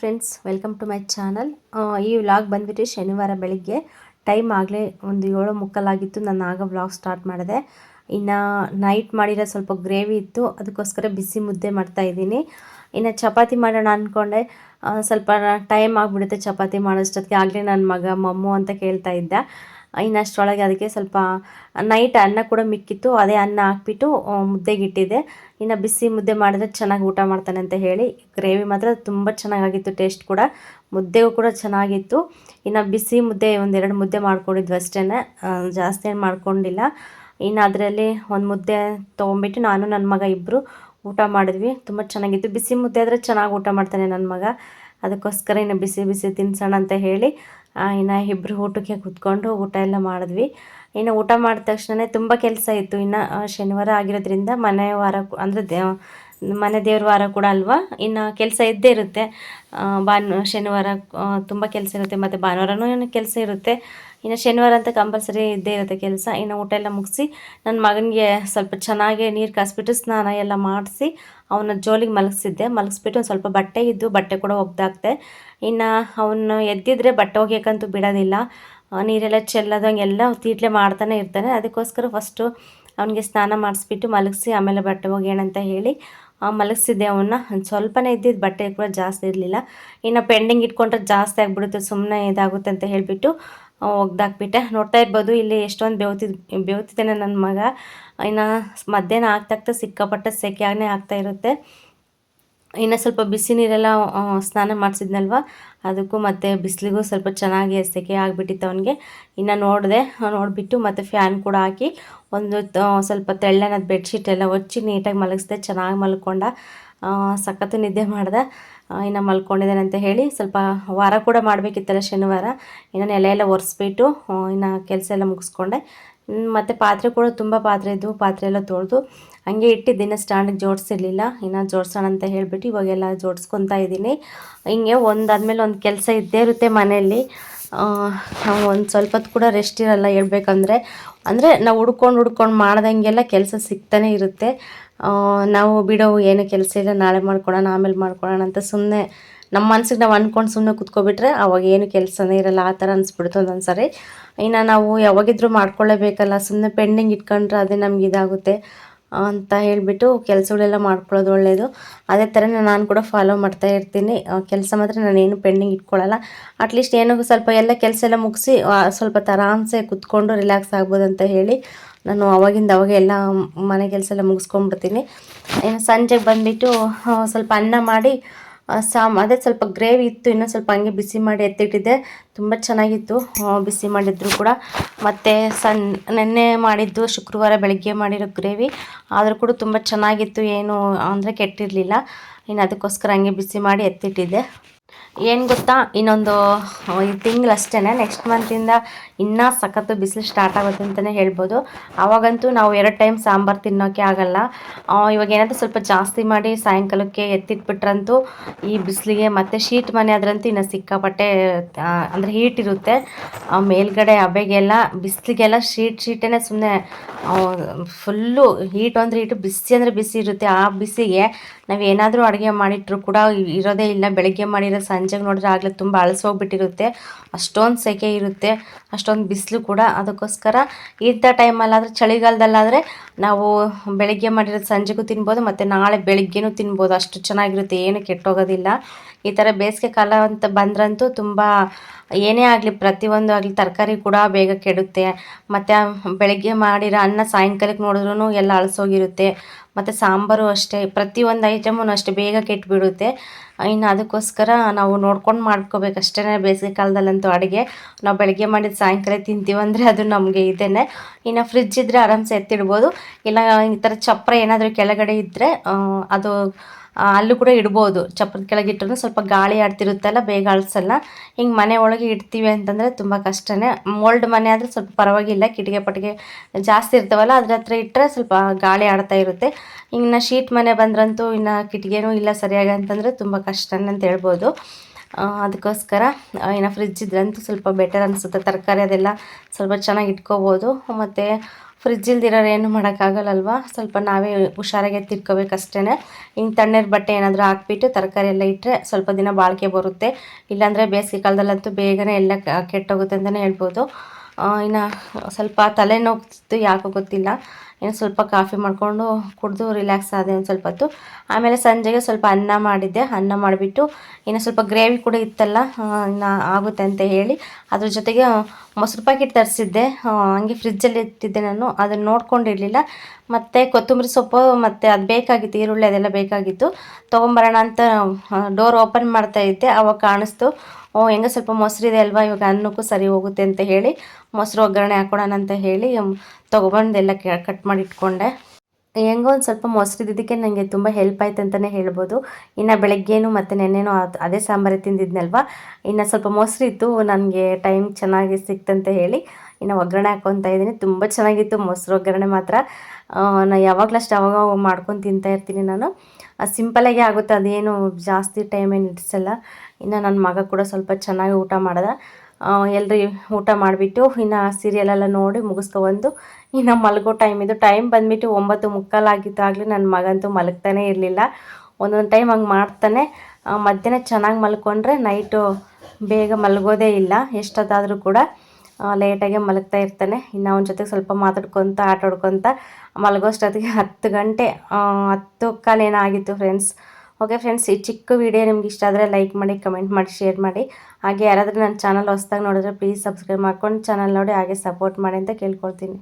Friends welcome to my channel ಈ vlog ಬಂದುಬಿಟ್ಟು ಶನಿವಾರ ಬೆಳಿಗ್ಗೆ ಟೈಮ್ ಆಗಲೇ ಒಂದು ಏಳು ಮುಕ್ಕಲಾಗಿತ್ತು. ನಾನು ಆಗ ವ್ಲಾಗ್ ಸ್ಟಾರ್ಟ್ ಮಾಡಿದೆ. ಇನ್ನು ನೈಟ್ ಮಾಡಿರೋ ಸ್ವಲ್ಪ ಗ್ರೇವಿ ಇತ್ತು. ಅದಕ್ಕೋಸ್ಕರ ಬಿಸಿ ಮುದ್ದೆ ಮಾಡ್ತಾ ಇದ್ದೀನಿ. ಇನ್ನು ಚಪಾತಿ ಮಾಡೋಣ ಅಂದ್ಕೊಂಡೆ ಸ್ವಲ್ಪ ಟೈಮ್ ಆಗಿಬಿಡುತ್ತೆ ಚಪಾತಿ ಮಾಡೋಷ್ಟೊತ್ತಿಗೆ. ಆಗಲೇ ನನ್ನ ಮಗ ಮಮ್ಮು ಅಂತ ಕೇಳ್ತಾ ಇದ್ದ. ಇನ್ನು ಅಷ್ಟರೊಳಗೆ ಅದಕ್ಕೆ ಸ್ವಲ್ಪ ನೈಟ್ ಅನ್ನ ಕೂಡ ಮಿಕ್ಕಿತ್ತು. ಅದೇ ಅನ್ನ ಹಾಕ್ಬಿಟ್ಟು ಮುದ್ದೆಗಿಟ್ಟಿದ್ದೆ ಇನ್ನು ಬಿಸಿ ಮುದ್ದೆ ಮಾಡಿದ್ರೆ ಚೆನ್ನಾಗಿ ಊಟ ಮಾಡ್ತಾನೆ ಅಂತ ಹೇಳಿ, ಗ್ರೇವಿ ಮಾತ್ರ ತುಂಬ ಚೆನ್ನಾಗಾಗಿತ್ತು, ಟೇಸ್ಟ್ ಕೂಡ. ಮುದ್ದೆಗೂ ಕೂಡ ಚೆನ್ನಾಗಿತ್ತು. ಇನ್ನು ಬಿಸಿ ಮುದ್ದೆ, ಒಂದೆರಡು ಮುದ್ದೆ ಮಾಡ್ಕೊಂಡಿದ್ವಿ ಅಷ್ಟೇ ಜಾಸ್ತಿ ಏನು ಮಾಡ್ಕೊಂಡಿಲ್ಲ. ಇನ್ನು ಅದರಲ್ಲಿ ಒಂದು ಮುದ್ದೆ ತೊಗೊಂಬಿಟ್ಟು ನಾನು ನನ್ನ ಮಗ ಇಬ್ಬರು ಊಟ ಮಾಡಿದ್ವಿ. ತುಂಬ ಚೆನ್ನಾಗಿತ್ತು. ಬಿಸಿ ಮುದ್ದೆ ಆದರೆ ಚೆನ್ನಾಗಿ ಊಟ ಮಾಡ್ತಾನೆ ನನ್ನ ಮಗ. ಅದಕ್ಕೋಸ್ಕರ ಇನ್ನು ಬಿಸಿ ಬಿಸಿ ತಿನ್ಸೋಣ ಅಂತ ಹೇಳಿ ಇನ್ನು ಇಬ್ಬರು ಊಟಕ್ಕೆ ಕೂತ್ಕೊಂಡು ಊಟ ಎಲ್ಲ ಮಾಡಿದ್ವಿ. ಇನ್ನು ಊಟ ಮಾಡಿದ ತಕ್ಷಣ ತುಂಬ ಕೆಲಸ ಇತ್ತು. ಇನ್ನು ಶನಿವಾರ ಆಗಿರೋದ್ರಿಂದ ಮನೆ ವಾರ ಅಂದರೆ ಮನೆ ದೇವ್ರ ವಾರ ಕೂಡ ಅಲ್ವಾ? ಇನ್ನು ಕೆಲಸ ಇದ್ದೇ ಇರುತ್ತೆ. ಭಾನ್, ಶನಿವಾರ ತುಂಬ ಕೆಲಸ ಇರುತ್ತೆ. ಮತ್ತು ಭಾನುವಾರನೂ ಏನು ಕೆಲಸ ಇರುತ್ತೆ. ಇನ್ನು ಶನಿವಾರ ಅಂತ ಕಂಪಲ್ಸರಿ ಇದ್ದೇ ಇರುತ್ತೆ ಕೆಲಸ. ಇನ್ನು ಊಟ ಎಲ್ಲ ಮುಗಿಸಿ ನನ್ನ ಮಗನಿಗೆ ಸ್ವಲ್ಪ ಚೆನ್ನಾಗಿ ನೀರು ಕಾಸ್ಬಿಟ್ಟು ಸ್ನಾನ ಎಲ್ಲ ಮಾಡಿಸಿ, ಅವನ ಜೋಲಿಗೆ ಮಲಗಿಸಿದ್ದೆ. ಮಲಗಿಸ್ಬಿಟ್ಟು ಒಂದು ಸ್ವಲ್ಪ ಬಟ್ಟೆ ಇದ್ದು ಬಟ್ಟೆ ಕೂಡ ಒಗ್ದಾಕ್ತೆ. ಇನ್ನು ಅವನು ಎದ್ದಿದ್ರೆ ಬಟ್ಟೆ ಒಗೆಯೋಕ್ಕಂತೂ ಬಿಡೋದಿಲ್ಲ. ನೀರೆಲ್ಲ ಚೆಲ್ಲೋದಂಗೆಲ್ಲ ತೀಟ್ಲೆ ಮಾಡ್ತಾನೆ ಇರ್ತಾನೆ. ಅದಕ್ಕೋಸ್ಕರ ಫಸ್ಟು ಅವನಿಗೆ ಸ್ನಾನ ಮಾಡಿಸ್ಬಿಟ್ಟು ಮಲಗಿಸಿ, ಆಮೇಲೆ ಬಟ್ಟೆ ಒಗೆಯೋಣ ಅಂತ ಹೇಳಿ ಮಲಗಿಸಿದ್ದೆ ಅವನ್ನ. ಸ್ವಲ್ಪನೇ ಇದ್ದಿದ್ದು ಬಟ್ಟೆ ಕೂಡ ಜಾಸ್ತಿ ಇರಲಿಲ್ಲ. ಇನ್ನು ಪೆಂಡಿಂಗ್ ಇಟ್ಕೊಂಡ್ರೆ ಜಾಸ್ತಿ ಆಗಿಬಿಡುತ್ತೆ ಸುಮ್ಮನೆ ಇದಾಗುತ್ತೆ ಅಂತ ಹೇಳಿಬಿಟ್ಟು ಒಗ್ದಾಕ್ಬಿಟ್ಟೆ. ನೋಡ್ತಾ ಇರ್ಬೋದು, ಇಲ್ಲಿ ಎಷ್ಟೊಂದು ಬೆವ್ತಿದ್, ಬೆವ್ತಿದ್ದಾನೆ ನನ್ನ ಮಗ. ಇನ್ನು ಮಧ್ಯಾಹ್ನ ಆಗ್ತಾಗ್ತಾ ಸಿಕ್ಕಾಪಟ್ಟೆ ಸೆಕೆಯಾಗೇ ಆಗ್ತಾ ಇರುತ್ತೆ. ಇನ್ನು ಸ್ವಲ್ಪ ಬಿಸಿ ನೀರೆಲ್ಲ ಸ್ನಾನ ಮಾಡಿಸಿದ್ನಲ್ವ? ಅದಕ್ಕೂ ಮತ್ತು ಬಿಸಿಲಿಗೂ ಸ್ವಲ್ಪ ಚೆನ್ನಾಗಿ ಸೆಕೆ ಆಗಿಬಿಟ್ಟಿತ್ತು ಅವನಿಗೆ. ಇನ್ನು ನೋಡಿದೆ, ನೋಡಿಬಿಟ್ಟು ಮತ್ತು ಫ್ಯಾನ್ ಕೂಡ ಹಾಕಿ ಒಂದು ಸ್ವಲ್ಪ ತೆಳ್ಳನದ ಬೆಡ್ಶೀಟ್ ಎಲ್ಲ ಹೊಚ್ಚಿ ನೀಟಾಗಿ ಮಲಗಿಸ್ದೆ, ಚೆನ್ನಾಗಿ ಮಲ್ಕೊಂಡ ಸಖತ್ತು ನಿದ್ದೆ ಮಾಡಿದೆ. ಇನ್ನು ಮಲ್ಕೊಂಡಿದ್ದಾನೆ ಅಂತ ಹೇಳಿ ಸ್ವಲ್ಪ ವಾರ ಕೂಡ ಮಾಡಬೇಕಿತ್ತಲ್ಲ ಶನಿವಾರ. ಇನ್ನು ನೆಲ ಎಲ್ಲ ಒರೆಸ್ಬಿಟ್ಟು ಇನ್ನು ಕೆಲಸ ಎಲ್ಲ ಮುಗಿಸ್ಕೊಂಡೆ. ಮತ್ತು ಪಾತ್ರೆ ಕೂಡ ತುಂಬ ಪಾತ್ರೆ ಇದ್ದವು ಪಾತ್ರೆ ಎಲ್ಲ ತೊಳೆದು. ಹಂಗೆ ಇಟ್ಟಿದ್ದೀನಿ ಸ್ಟ್ಯಾಂಡಿಗೆ ಜೋಡಿಸಿರ್ಲಿಲ್ಲ, ಇನ್ನು ಜೋಡಿಸೋಣ ಅಂತ ಹೇಳಿಬಿಟ್ಟು ಇವಾಗೆಲ್ಲ ಜೋಡಿಸ್ಕೊತಾ ಇದ್ದೀನಿ. ಹಿಂಗೆ ಒಂದಾದ್ಮೇಲೆ ಒಂದು ಕೆಲಸ ಇದ್ದೇ ಇರುತ್ತೆ ಮನೆಯಲ್ಲಿ. ಒಂದು ಸ್ವಲ್ಪ ಕೂಡ ರೆಸ್ಟ್ ಇರಲ್ಲ ಹೇಳ್ಬೇಕಂದ್ರೆ. ಅಂದರೆ ನಾವು ಹುಡ್ಕೊಂಡು ಹುಡ್ಕೊಂಡು ಮಾಡ್ದಂಗೆಲ್ಲ ಕೆಲಸ ಸಿಗ್ತಾನೆ ಇರುತ್ತೆ. ನಾವು ಬಿಡೋ, ಏನು ಕೆಲಸ ಇಲ್ಲ, ನಾಳೆ ಮಾಡ್ಕೊಳೋಣ ಆಮೇಲೆ ಮಾಡ್ಕೊಳೋಣ ಅಂತ ಸುಮ್ಮನೆ ನಮ್ಮ ಮನ್ಸಿಗೆ ನಾವು ಅಂದ್ಕೊಂಡು ಸುಮ್ಮನೆ ಕುತ್ಕೊಬಿಟ್ರೆ ಅವಾಗ ಏನು ಕೆಲಸನೇ ಇರಲ್ಲ, ಆ ಥರ ಅನಿಸ್ಬಿಡ್ತು ಒಂದೊಂದು ಸರಿ ಇನ್ನು ನಾವು ಯಾವಾಗಿದ್ರೂ ಮಾಡ್ಕೊಳ್ಳೇಬೇಕಲ್ಲ ಸುಮ್ಮನೆ ಪೆಂಡಿಂಗ್ ಇಟ್ಕೊಂಡ್ರೆ ಅದೇ ನಮ್ಗೆ ಇದಾಗುತ್ತೆ ಅಂತ ಹೇಳಿಬಿಟ್ಟು ಕೆಲಸಗಳೆಲ್ಲ ಮಾಡ್ಕೊಳ್ಳೋದು ಒಳ್ಳೆಯದು ಅದೇ ಥರ ನಾನು ಕೂಡ ಫಾಲೋ ಮಾಡ್ತಾ ಇರ್ತೀನಿ. ಕೆಲಸ ಮಾತ್ರ ನಾನೇನು ಪೆಂಡಿಂಗ್ ಇಟ್ಕೊಳ್ಳಲ್ಲ ಅಟ್ಲೀಸ್ಟ್ ಏನೋ ಸ್ವಲ್ಪ ಎಲ್ಲ ಕೆಲಸ ಎಲ್ಲ ಮುಗಿಸಿ ಸ್ವಲ್ಪ ಆರಾಮ್ಸೆ ಕುತ್ಕೊಂಡು ರಿಲ್ಯಾಕ್ಸ್ ಆಗ್ಬೋದು ಅಂತ ಹೇಳಿ. ನಾನು ಅವಾಗಿಂದ ಅವಾಗ ಎಲ್ಲ ಮನೆ ಕೆಲಸ ಎಲ್ಲ ಮುಗಿಸ್ಕೊಂಡ್ಬಿಡ್ತೀನಿ. ಸಂಜೆಗೆ ಬಂದುಬಿಟ್ಟು ಸ್ವಲ್ಪ ಅನ್ನ ಮಾಡಿ ಸಾಮ್, ಅದೇ ಸ್ವಲ್ಪ ಗ್ರೇವಿ ಇತ್ತು, ಇನ್ನೂ ಸ್ವಲ್ಪ ಹಂಗೆ ಬಿಸಿ ಮಾಡಿ ಎತ್ತಿಟ್ಟಿದ್ದೆ. ತುಂಬ ಚೆನ್ನಾಗಿತ್ತು ಬಿಸಿ ಮಾಡಿದ್ರು ಕೂಡ. ಮತ್ತು ಸನ್ ನೆನ್ನೆ ಮಾಡಿದ್ದು ಶುಕ್ರವಾರ ಬೆಳಗ್ಗೆ ಮಾಡಿರೋ ಗ್ರೇವಿ, ಆದರೂ ಕೂಡ ತುಂಬ ಚೆನ್ನಾಗಿತ್ತು, ಏನು ಅಂದರೆ ಕೆಟ್ಟಿರಲಿಲ್ಲ. ಇನ್ನು ಅದಕ್ಕೋಸ್ಕರ ಹಂಗೆ ಬಿಸಿ ಮಾಡಿ ಎತ್ತಿಟ್ಟಿದ್ದೆ. ಏನು ಗೊತ್ತಾ? ಇನ್ನೊಂದು ತಿಂಗಳು ಅಷ್ಟೇ ನೆಕ್ಸ್ಟ್ ಮಂತಿಂದ ಇನ್ನೂ ಸಖತ್ತು ಬಿಸಿಲು ಸ್ಟಾರ್ಟ್ ಆಗುತ್ತೆ ಅಂತಲೇ ಹೇಳ್ಬೋದು. ಆವಾಗಂತೂ ನಾವು ಎರಡು ಟೈಮ್ ಸಾಂಬಾರು ತಿನ್ನೋಕ್ಕೆ ಆಗಲ್ಲ. ಇವಾಗ ಏನಾದರೂ ಸ್ವಲ್ಪ ಜಾಸ್ತಿ ಮಾಡಿ ಸಾಯಂಕಾಲಕ್ಕೆ ಎತ್ತಿಟ್ಬಿಟ್ರಂತೂ ಈ ಬಿಸಿಲಿಗೆ ಮತ್ತು ಶೀಟ್ ಮನೆ ಆದ್ರಂತೂ ಇನ್ನು ಸಿಕ್ಕಾಪಟ್ಟೆ ಅಂದರೆ ಹೀಟ್ ಇರುತ್ತೆ. ಮೇಲ್ಗಡೆ ಹಬೆಗೆಲ್ಲ, ಬಿಸಿಲಿಗೆಲ್ಲ ಶೀಟ್ ಶೀಟೇ ಸುಮ್ಮನೆ ಫುಲ್ಲು ಹೀಟ್ ಅಂದರೆ ಹೀಟು ಬಿಸಿ ಅಂದರೆ ಬಿಸಿ ಇರುತ್ತೆ. ಆ ಬಿಸಿಗೆ ನಾವು ಏನಾದರೂ ಅಡುಗೆ ಮಾಡಿಟ್ರು ಕೂಡ ಇರೋದೇ ಇಲ್ಲ, ಬೆಳಗ್ಗೆ ಮಾಡಿರೋ ಸಂಜೆಗೆ ನೋಡಿದ್ರೆ ಆಗಲೇ ತುಂಬ ಅಳಸೋಗ್ಬಿಟ್ಟಿರುತ್ತೆ ಅಷ್ಟೊಂದು ಸೆಕೆ ಇರುತ್ತೆ, ಅಷ್ಟೊಂದು ಬಿಸಿಲು ಕೂಡ ಅದಕ್ಕೋಸ್ಕರ ಇಂಥ ಟೈಮಲ್ಲಾದರೆ ಚಳಿಗಾಲದಲ್ಲಾದರೆ ನಾವು ಬೆಳಗ್ಗೆ ಮಾಡಿರೋದು ಸಂಜೆಗೂ ತಿನ್ಬೋದು, ಮತ್ತು ನಾಳೆ ಬೆಳಗ್ಗೆನೂ ತಿನ್ಬೋದು. ಅಷ್ಟು ಚೆನ್ನಾಗಿರುತ್ತೆ, ಏನು ಕೆಟ್ಟೋಗೋದಿಲ್ಲ. ಈ ಥರ ಬೇಸಿಗೆ ಕಾಲ ಅಂತ ಬಂದ್ರಂತೂ ತುಂಬ ಏನೇ ಆಗಲಿ ಪ್ರತಿಯೊಂದು ಆಗಲಿ ತರಕಾರಿ ಕೂಡ ಬೇಗ ಕೆಡುತ್ತೆ. ಮತ್ತು ಬೆಳಗ್ಗೆ ಮಾಡಿರೋ ಅನ್ನ ಸಾಯಂಕಾಲಕ್ಕೆ ನೋಡಿದ್ರೂ ಎಲ್ಲ ಅಳಸೋಗಿರುತ್ತೆ. ಮತ್ತು ಸಾಂಬಾರು ಅಷ್ಟೇ, ಪ್ರತಿಯೊಂದು ಐಟಮೂ ಅಷ್ಟೇ ಬೇಗ ಕೆಟ್ಟುಬಿಡುತ್ತೆ ಇನ್ನು ಅದಕ್ಕೋಸ್ಕರ ನಾವು ನೋಡ್ಕೊಂಡು ಮಾಡ್ಕೋಬೇಕು ಅಷ್ಟೇ ಬೇಸಿಗೆ ಕಾಲದಲ್ಲಂತೂ ಅಡುಗೆ. ನಾವು ಬೆಳಗ್ಗೆ ಮಾಡಿದ ಸಾಯಂಕಾಲ ತಿಂತೀವಂದರೆ ಅದು ನಮಗೆ ಇದೇನೆ. ಇನ್ನು ಫ್ರಿಜ್ ಇದ್ದರೆ ಆರಾಮ್ಸೆ ಎತ್ತಿಡ್ಬೋದು. ಇಲ್ಲ ಈ ಥರ ಚಪ್ಪರ ಏನಾದರೂ ಕೆಳಗಡೆ ಇದ್ದರೆ ಅದು ಅಲ್ಲೂ ಕೂಡ ಇಡ್ಬೋದು. ಚಪ್ಪರದ ಕೆಳಗೆ ಇಟ್ಟರೆ ಸ್ವಲ್ಪ ಗಾಳಿ ಆಡ್ತಿರುತ್ತಲ್ಲ, ಬೇಗ ಅಳಿಸಲ್ಲ. ಹಿಂಗೆ ಮನೆ ಒಳಗೆ ಇಡ್ತೀವಿ ಅಂತಂದರೆ ತುಂಬ ಕಷ್ಟನೇ. ಮೋಲ್ಡ್ ಮನೆ ಆದರೆ ಸ್ವಲ್ಪ ಪರವಾಗಿಲ್ಲ ಕಿಟಿಗೆ ಪಟಿಗೆ ಜಾಸ್ತಿ ಇರ್ತಾವಲ್ಲ, ಅದ್ರ ಹತ್ರ ಇಟ್ಟರೆ ಸ್ವಲ್ಪ ಗಾಳಿ ಆಡ್ತಾ ಇರುತ್ತೆ. ಇನ್ನು ಶೀಟ್ ಮನೆ ಬಂದ್ರಂತೂ ಇನ್ನು ಕಿಟಿಗೆನೂ ಇಲ್ಲ ಸರಿಯಾಗಿ ಅಂತಂದರೆ ತುಂಬ ಕಷ್ಟನೇ ಅಂತ ಹೇಳ್ಬೋದು. ಅದಕ್ಕೋಸ್ಕರ ಏನೋ ಫ್ರಿಜ್ ಇದ್ರಂತೂ ಸ್ವಲ್ಪ ಬೆಟರ್ ಅನಿಸುತ್ತೆ. ತರಕಾರಿ ಅದೆಲ್ಲ ಸ್ವಲ್ಪ ಚೆನ್ನಾಗಿ ಇಟ್ಕೋಬೋದು. ಮತ್ತು ಫ್ರಿಜ್ ಇಲ್ದಿರೋರು ಏನು ಮಾಡೋಕ್ಕಾಗಲ್ಲಲ್ವ? ಸ್ವಲ್ಪ ನಾವೇ ಹುಷಾರಾಗಿ ತಿರ್ಕೋಬೇಕಷ್ಟೇ ಹಿಂಗೆ ತಣ್ಣೀರು ಬಟ್ಟೆ ಏನಾದರೂ ಹಾಕ್ಬಿಟ್ಟು ತರಕಾರಿ ಎಲ್ಲ ಇಟ್ಟರೆ ಸ್ವಲ್ಪ ದಿನ ಬಾಳಿಕೆ ಬರುತ್ತೆ. ಇಲ್ಲಾಂದರೆ ಬೇಸಿಗೆ ಕಾಲದಲ್ಲಂತೂ ಬೇಗನೆ ಎಲ್ಲ ಕೆಟ್ಟೋಗುತ್ತೆ ಅಂತಲೇ ಹೇಳ್ಬೋದು. ಇನ್ನು ಸ್ವಲ್ಪ ತಲೆನೋವು ಯಾಕೋ ಗೊತ್ತಿಲ್ಲ. ಇನ್ನು ಸ್ವಲ್ಪ ಕಾಫಿ ಮಾಡಿಕೊಂಡು ಕುಡಿದು ರಿಲ್ಯಾಕ್ಸ್ ಆದೆ ಒಂದು ಸ್ವಲ್ಪ ಹೊತ್ತು. ಆಮೇಲೆ ಸಂಜೆಗೆ ಸ್ವಲ್ಪ ಅನ್ನ ಮಾಡಿದ್ದೆ. ಅನ್ನ ಮಾಡಿಬಿಟ್ಟು ಇನ್ನು ಸ್ವಲ್ಪ ಗ್ರೇವಿ ಕೂಡ ಇತ್ತಲ್ಲ ಇನ್ನು ಆಗುತ್ತೆ ಅಂತ ಹೇಳಿ ಅದ್ರ ಜೊತೆಗೆ ಮೊಸರು ಪ್ಯಾಕೆಟ್ ತರಿಸಿದ್ದೆ. ಹಂಗೆ ಫ್ರಿಜ್ಜಲ್ಲಿ ಇಟ್ಟಿದ್ದೆ ನಾನು. ಅದನ್ನು ನೋಡ್ಕೊಂಡಿರಲಿಲ್ಲ. ಮತ್ತು ಕೊತ್ತಂಬರಿ ಸೊಪ್ಪು, ಮತ್ತು ಅದು ಬೇಕಾಗಿತ್ತು, ಈರುಳ್ಳಿ ಅದೆಲ್ಲ ಬೇಕಾಗಿತ್ತು. ತೊಗೊಂಬರೋಣ ಅಂತ ಡೋರ್ ಓಪನ್ ಮಾಡ್ತಾ ಇದ್ದೆ. ಅವಾಗ ಕಾಣಿಸ್ತು. ಓ, ಹೆಂಗೆ ಸ್ವಲ್ಪ ಮೊಸರಿದೆ ಅಲ್ವಾ? ಇವಾಗ ಅನ್ನಕ್ಕೂ ಸರಿ ಹೋಗುತ್ತೆ ಅಂತ ಹೇಳಿ ಮೊಸರು ಒಗ್ಗರಣೆ ಹಾಕೊಡೋಣ ಅಂತ ಹೇಳಿ ತೊಗೊಬಂದು ಎಲ್ಲ ಕಟ್ ಮಾಡಿ ಇಟ್ಕೊಂಡೆ. ಹೆಂಗೋ ಒಂದು ಸ್ವಲ್ಪ ಮೊಸರು ಇದ್ದಿದ್ದಕ್ಕೆ ನನಗೆ ತುಂಬ ಹೆಲ್ಪ್ ಆಯ್ತು ಅಂತಲೇ ಹೇಳ್ಬೋದು. ಇನ್ನು ಬೆಳಗ್ಗೆನು ಮತ್ತು ನೆನ್ನೆನೂ ಅದು ಸಾಂಬಾರು ತಿಂದಿದ್ನಲ್ವ? ಇನ್ನು ಸ್ವಲ್ಪ ಮೊಸರು ಇತ್ತು, ನನಗೆ ಟೈಮ್ ಚೆನ್ನಾಗಿ ಸಿಕ್ತಂತ ಹೇಳಿ ಇನ್ನು ಒಗ್ಗರಣೆ ಹಾಕ್ಕೊತಾ ಇದ್ದೀನಿ. ತುಂಬ ಚೆನ್ನಾಗಿತ್ತು ಮೊಸರು ಒಗ್ಗರಣೆ ಮಾತ್ರ. ನಾನು ಯಾವಾಗಲಷ್ಟು ಅವಾಗ ಮಾಡ್ಕೊಂಡು ತಿಂತಾ ಇರ್ತೀನಿ ನಾನು. ಸಿಂಪಲಾಗಿ ಆಗುತ್ತೆ, ಅದೇನು ಜಾಸ್ತಿ ಟೈಮ್ ಏನು ಇಡಿಸಲ್ಲ. ಇನ್ನು ನನ್ನ ಮಗ ಕೂಡ ಸ್ವಲ್ಪ ಚೆನ್ನಾಗಿ ಊಟ ಮಾಡಿದ. ಎಲ್ಲರಿ ಊಟ ಮಾಡಿಬಿಟ್ಟು ಇನ್ನು ಸೀರಿಯಲೆಲ್ಲ ನೋಡಿ ಮುಗಿಸ್ಕೊಬಂದು ಇನ್ನು ಮಲಗೋ ಟೈಮ್ ಇದು. ಟೈಮ್ ಬಂದುಬಿಟ್ಟು ಒಂಬತ್ತು ಮುಕ್ಕಾಲಾಗಿದ್ದಾಗಲೇ ನನ್ನ ಮಗಂತೂ ಮಲಗ್ತಾನೇ ಇರಲಿಲ್ಲ. ಒಂದೊಂದು ಟೈಮ್ ಹಂಗೆ ಮಾಡ್ತಾನೆ. ಮಧ್ಯಾಹ್ನ ಚೆನ್ನಾಗಿ ಮಲ್ಕೊಂಡ್ರೆ ನೈಟು ಬೇಗ ಮಲಗೋದೇ ಇಲ್ಲ. ಎಷ್ಟೊತ್ತಾದರೂ ಕೂಡ ಲೇಟಾಗೆ ಮಲಗ್ತಾ ಇರ್ತಾನೆ. ಇನ್ನು ಅವನ ಜೊತೆಗೆ ಸ್ವಲ್ಪ ಮಾತಾಡ್ಕೊತ, ಆಟಾಡ್ಕೊತ ಮಲಗೋಷ್ಟೊತ್ತಿಗೆ ಹತ್ತು ಗಂಟೆ ಹತ್ತು ಕಾಲೇನೋ ಆಗಿತ್ತು ಫ್ರೆಂಡ್ಸ್ ಓಕೆ ಫ್ರೆಂಡ್ಸ್, ಈ ಚಿಕ್ಕ ವಿಡಿಯೋ ನಿಮ್ಗೆ ಇಷ್ಟ ಆದರೆ ಲೈಕ್ ಮಾಡಿ ಕಮೆಂಟ್ ಮಾಡಿ ಶೇರ್ ಮಾಡಿ. ಹಾಗೆ ಯಾರಾದರೂ ನನ್ನ ಚಾನಲ್ ಹೊಸ್ದಾಗಿ ನೋಡಿದ್ರೆ ಪ್ಲೀಸ್ ಸಬ್ಸ್ಕ್ರೈಬ್ ಮಾಡ್ಕೊಂಡು ಚಾನಲ್ ನೋಡಿ ಹಾಗೆ ಸಪೋರ್ಟ್ ಮಾಡಿ ಅಂತ ಕೇಳ್ಕೊಳ್ತೀನಿ.